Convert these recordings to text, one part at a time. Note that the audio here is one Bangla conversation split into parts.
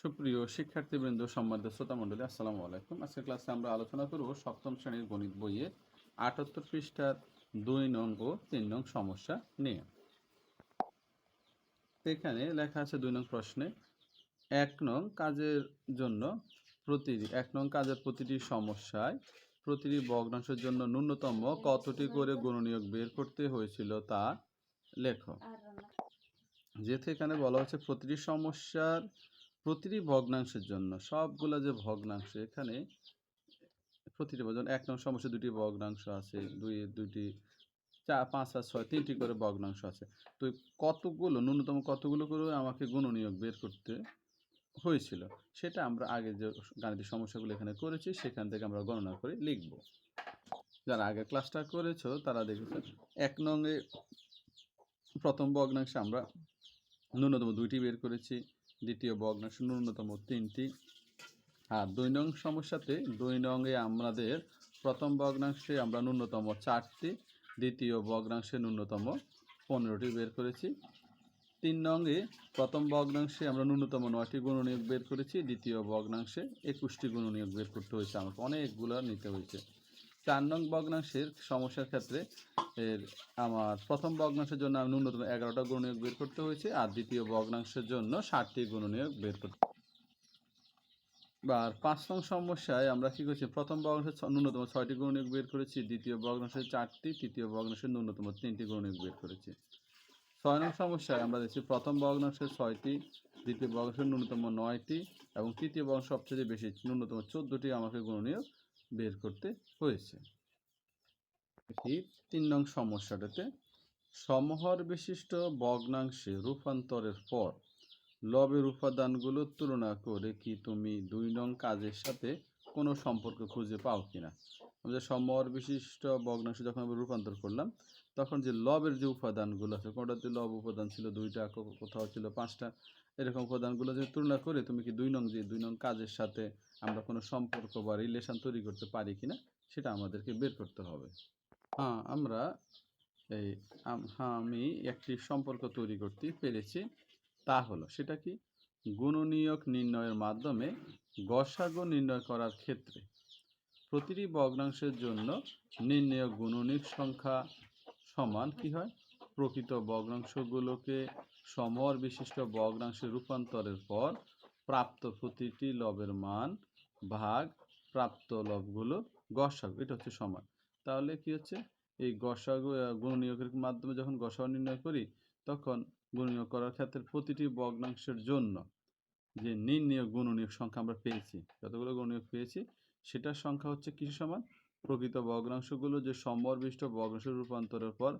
সুপ্রিয় শিক্ষার্থীবৃন্দ সম্মানিত শ্রোতা মণ্ডলী আসসালামু আলাইকুম। আজকের ক্লাসে আমরা আলোচনা করব সপ্তম শ্রেণির গণিত বইয়ে আটাত্তর পৃষ্ঠার দুই নং ও তিন নং সমস্যা নিয়ে। এখানে লেখা আছে দুই নং প্রশ্নে এক নং কাজের জন্য প্রতি এক নং কাজের প্রতিটি সমস্যায় প্রতিটি ভগ্নাংশের জন্য ন্যূনতম কতটি করে গুণনীয়ক বের করতে হয়েছিল তা লেখো। যেহেতু এখানে বলা হচ্ছে প্রতিটি সমস্যার প্রতিটি ভগ্নাংশের জন্য সবগুলো যে ভগ্নাংশ, এখানে প্রতিটি যেমন এক নং সমস্যা দুটি ভগ্নাংশ আছে, দুই, দুইটি, চার, পাঁচ আর ছয়, তিনটি করে ভগ্নাংশ আছে। তো কতগুলো, ন্যূনতম কতগুলো করে আমাকে গুণনীয়ক বের করতে হয়েছিল, সেটা আমরা আগে যে গাণিতিক সমস্যাগুলো এখানে করেছি, সেখান থেকে আমরা গণনা করে লিখব। যারা আগে ক্লাসটা করেছ, তারা দেখেছে, এক নংয়ে প্রথম ভগ্নাংশে আমরা ন্যূনতম দুইটি বের করেছি দ্বিতীয় ভগ্নাংশ ন্যূনতম তিনটি। আর দুই নং সমস্যাতে দুই নংয়ে আমাদের প্রথম ভগ্নাংশে আমরা ন্যূনতম চারটি, দ্বিতীয় ভগ্নাংশে ন্যূনতম পনেরোটি বের করেছি। তিন নংয়ে প্রথম ভগ্নাংশে আমরা ন্যূনতম নয়টি গুণনীয়ক বের করেছি, দ্বিতীয় ভগ্নাংশে একুশটি গুণনীয়ক বের করতে হয়েছে। আমাকে অনেকগুলো নিতে হয়েছে। চার নং ভগ্নাংশের সমস্যার ক্ষেত্রে এর আমার প্রথম ভগ্নাংশের জন্য আমি ন্যূনতম এগারোটা গুণনীয়ক বের করতে হয়েছে, আর দ্বিতীয় ভগ্নাংশের জন্য ষাটটি গুণনীয়ক বের করতে আর পাঁচ নং সমস্যায় আমরা কি করেছি? প্রথম ভগ্নাংশের ন্যূনতম ছয়টি গুণনীয়ক বের করেছি, দ্বিতীয় ভগ্নাংশের চারটি, তৃতীয় ভগ্নাংশের ন্যূনতম তিনটি গুণনীয়ক বের করেছি। ছয় নং সমস্যায় আমরা দেখছি প্রথম ভগ্নাংশের ছয়টি, দ্বিতীয় ভগ্নাংশের ন্যূনতম নয়টি, এবং তৃতীয় ভগ্নাংশ সবচেয়ে বেশি ন্যূনতম চোদ্দটি আমাকে গুণনীয়ক বের করতে হয়েছে। তিন নং সমস্যাটাতে, সমহর বিশিষ্ট ভগ্নাংশে রূপান্তরের পর লবের উপাদানগুলোর তুলনা করে কি তুমি দুই নং কাজের সাথে কোনো সম্পর্ক খুঁজে পাও কিনা? আমাদের সমহর বিশিষ্ট ভগ্নাংশে যখন আমরা রূপান্তর করলাম, তখন যে লবের যে উপাদানগুলো আছে, কোনটাতে লব উপাদান ছিল দুইটা কোথাও ছিল পাঁচটা এরকম উপাদানগুলো যদি তুলনা করে, তুমি কি দুই নং যে দুই নং কাজের সাথে আমরা কোনো সম্পর্ক বা রিলেশন তৈরি করতে পারি কি না সেটা আমাদেরকে বের করতে হবে। হ্যাঁ আমরা এই হ্যাঁ আমি একটি সম্পর্ক তৈরি করতে পেরেছি। তা হলো সেটা কি? গুণনীয়ক নির্ণয়ের মাধ্যমে গসাগু নির্ণয় করার ক্ষেত্রে প্রতিটি ভগ্নাংশের জন্য নির্ণয় গুণনীয়ক সংখ্যা সমান কি হয়? প্রকৃত ভগ্নাংশগুলোকে সমর বিশিষ্ট ভগ্নাংশে রূপান্তরের পর প্রাপ্ত প্রতিটি লবের মান ভাগ প্রাপ্ত লবগুলো গসাগু, এটা হচ্ছে সমান। তাহলে কি হচ্ছে? এই গসাগু গুণনীয়কের মাধ্যমে যখন গসাগু নির্ণয় করি, তখন গুণনীয়ক করার ক্ষেত্রে প্রতিটি ভগ্নাংশের জন্য যে নির্ণয় গুণনীয়ক সংখ্যা আমরা পেয়েছি, যতগুলো গুণনীয়ক পেয়েছি, সেটার সংখ্যা হচ্ছে কিছু সমান? প্রকৃত ভগ্নাংশগুলো যে সমরবিষ্ট ভগ্নাংশ রূপান্তরের পর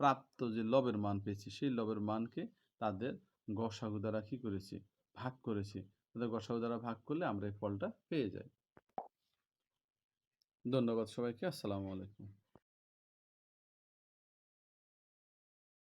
প্রাপ্ত যে লবের মান পেয়েছি, সেই লবের মানকে তাদের গসাগু দ্বারা কি করেছি? ভাগ করেছি। তাদের গসাগু দ্বারা ভাগ করলে আমরা এই ফলটা পেয়ে যাই। ধন্যবাদ সবাইকে। আসসালামু আলাইকুম।